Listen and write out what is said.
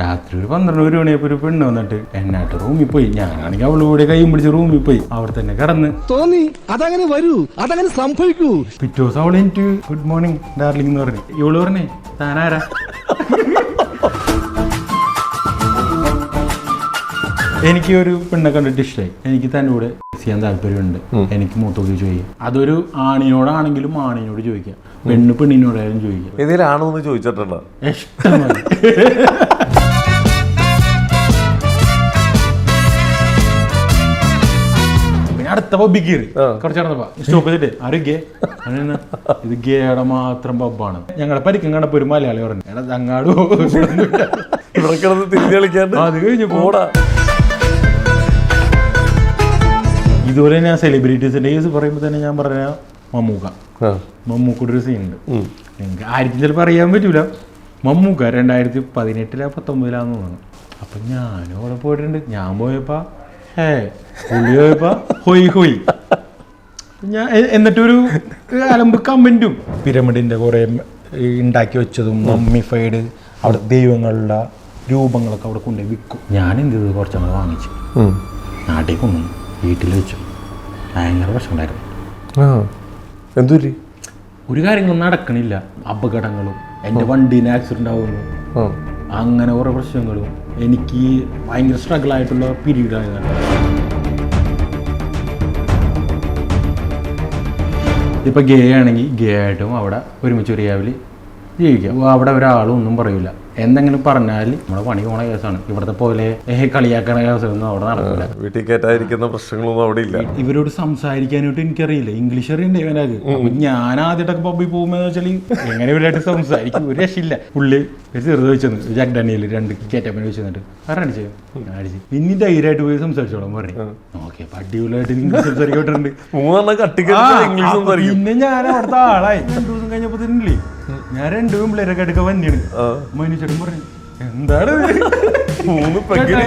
രാത്രി ഒരു പന്ത്രണ്ട് ഒരു മണിയപ്പോ ഒരു പെണ്ണ് വന്നിട്ട് എന്നായിട്ട് റൂമിൽ പോയി ഞാനാണെങ്കിൽ അവളുടെ കൂടെ കൈയും പിടിച്ച് റൂമിൽ പോയി അവിടെ തന്നെ കിടന്ന്. തോന്നി? അതങ്ങനെ വരൂ. അതങ്ങനെ സംഭവിക്കൂ. പിറ്റേ ദിവസം അവൾ എനിക്ക് ഗുഡ് മോർണിംഗ് ഡാർലിംഗ് എന്ന് പറഞ്ഞു. ഇവൾ പറഞ്ഞേ താനാരാ? എനിക്ക് ഒരു പെണ്ണെ കണ്ടിട്ട് ഇഷ്ടമായി എനിക്ക് തന്നെ കൂടെ ചെയ്യാൻ താല്പര്യമുണ്ട്. എനിക്ക് മൂത്തോക്ക് ചോദിക്കാം. അതൊരു ആണിനോടാണെങ്കിലും ആണിനോട് ചോദിക്കാം. പെണ്ണ് പെണ്ണിനോടായാലും ചോദിക്കാം. ഇതിലാണോ എന്ന് ചോദിച്ചിട്ടുണ്ടോ? ഇഷ്ടമായി പിന്നെ ബിഗീർ പബ്ബിൽ കയറി കുറച്ച് സ്റ്റോപ്പ് ചെയ്തിട്ട് ആരും ഗേ ഇത് ഗേയുടെ മാത്രം പബ്ബാണ്. ഞങ്ങളെ പരിക്കും കണ്ടപ്പോ ഒരു മലയാളി പറഞ്ഞു എടാ അങ്ങാട്? അത് കഴിഞ്ഞ്. പോടാ ഇതുപോലെ ഞാൻ സെലിബ്രിറ്റീസിന്റെ കേസ് പറയുമ്പോൾ തന്നെ ഞാൻ പറഞ്ഞ മമ്മൂക്ക. മമ്മൂക്കയുടെ മമ്മൂക്കൂടെ ഒരു സീൻ ഉണ്ട്. നിങ്ങൾക്ക് ആർക്കും ചിലപ്പോൾ അറിയാൻ പറ്റൂല. മമ്മൂക്ക രണ്ടായിരത്തി പതിനെട്ടിലാ പത്തൊമ്പതിലാന്ന് തോന്നുന്നു. അപ്പം ഞാനും അവിടെ പോയിട്ടുണ്ട്. ഞാൻ പോയപ്പോ പുള്ളി പോയപ്പോ ഹൊയ് ഹൊയ്. ഞാൻ എന്നിട്ടൊരു അലമ്പ് കമന്റും പിരമിഡിന്റെ കുറെ ഉണ്ടാക്കി വെച്ചതും മമ്മിഫൈഡ് അവിടെ ദൈവങ്ങളുടെ രൂപങ്ങളൊക്കെ അവിടെ കൊണ്ടുപോയി വിൽക്കും. ഞാൻ എന്ത് ചെയ്തു? കുറച്ചങ്ങനെ വാങ്ങിച്ചു. നാട്ടിൽ കൊണ്ടു വീട്ടിൽ വെച്ചു. ഭയങ്കര പ്രശ്നമുണ്ടായിരുന്നു എന്തുരി ഒരു കാര്യങ്ങളും നടക്കണില്ല. അപകടങ്ങളും. എന്റെ വണ്ടീന് ആക്സിഡന്റ് ആവുന്നു അങ്ങനെ കുറേ പ്രശ്നങ്ങളും എനിക്ക് ഭയങ്കര സ്ട്രഗിൾ ആയിട്ടുള്ള പീരീഡ് ആയതാണ് ഗേ ആണെങ്കിൽ ഗേ ആയിട്ടും അവിടെ ഒരുമിച്ച് ഒരു ക്യാബിൽ ജീവിക്കാം. അവിടെ ഒരാളും ഒന്നും പറയില്ല എന്തെങ്കിലും പറഞ്ഞാൽ നമ്മുടെ പണി പോണ കേസാണ്. ഇവിടുത്തെ പോലെ കളിയാക്കണ കേസൊന്നും അവിടെ നടക്കില്ല വീട്ടിൽ കയറ്റാതിരിക്കുന്ന പ്രശ്നങ്ങളൊന്നും അവിടെ ഇല്ല. ഇവരോട് സംസാരിക്കാനായിട്ട് എനിക്കറിയില്ല. ഇംഗ്ലീഷ് അറിയണ്ടേ ഇവനക്ക് ഞാൻ ആദ്യമായിട്ടൊക്കെ പബ്ബിൽ പോകുമ്പോൾ വെച്ചാൽ എങ്ങനെ ഇവരായിട്ട് സംസാരിക്കും? ഒരു രക്ഷയില്ല. പുള്ളി ഒരു ചെറുത് വെച്ചു ജാക്ക് ഡാനിയൽ രണ്ട് കേറ്റപ്പനെ വെച്ച് തന്നിട്ട് ആരടിച്ചു അടിച്ച്. പിന്നെ ധൈര്യമായിട്ട് പോയി സംസാരിച്ചോളാം പറഞ്ഞു. ഓക്കെ അടിപൊളിയായിട്ട് ഇംഗ്ലീഷ് സംസാരിക്കോട്ടുണ്ട് പിന്നെ ഞാൻ അവിടുത്തെ ആളായി. രണ്ടു ദിവസം കഴിഞ്ഞപ്പോ തന്നില്ലേ ഞാൻ രണ്ടും പിള്ളേരൊക്കെ എടുക്കാൻ വന്നിയാണ് ആ. മനുഷ്യടും പറഞ്ഞു എന്താണ് മൂന്ന് പെഗ്ഗിന്?